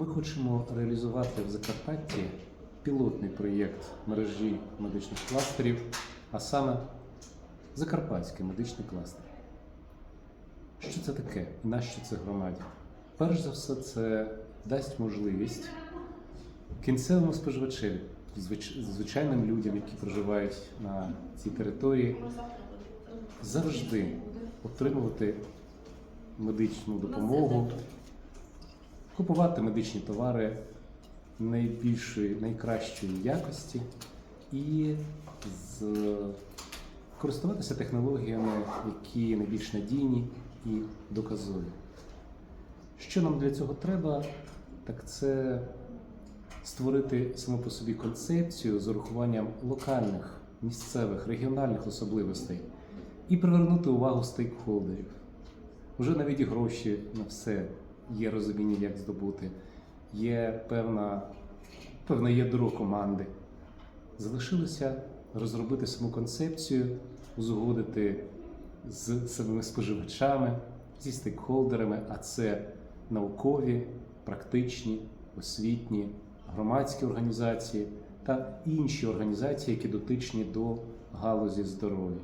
Ми хочемо реалізувати в Закарпатті пілотний проєкт мережі медичних кластерів, а саме Закарпатський медичний кластер. Що це таке і нащо це громаді? Перш за все, це дасть можливість кінцевому споживачеві, звичайним людям, які проживають на цій території, завжди отримувати медичну допомогу, купувати медичні товари найбільшої, найкращої якості і з... користуватися технологіями, які найбільш надійні і доказові. Що нам для цього треба? Так це створити саму по собі концепцію з урахуванням локальних, місцевих, регіональних особливостей і привернути увагу стейкхолдерів. Уже навіть і гроші на все є розуміння, як здобути, є певна, певне ядро команди. Залишилося розробити саму концепцію, узгодити з самими споживачами, зі стейкхолдерами, а це наукові, практичні, освітні, громадські організації та інші організації, які дотичні до галузі здоров'я.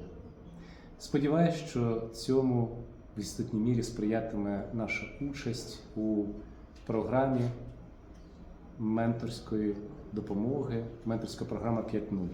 Сподіваюсь, що цьому в істотній мірі сприятиме наша участь у програмі менторської допомоги, менторська програма 5.0.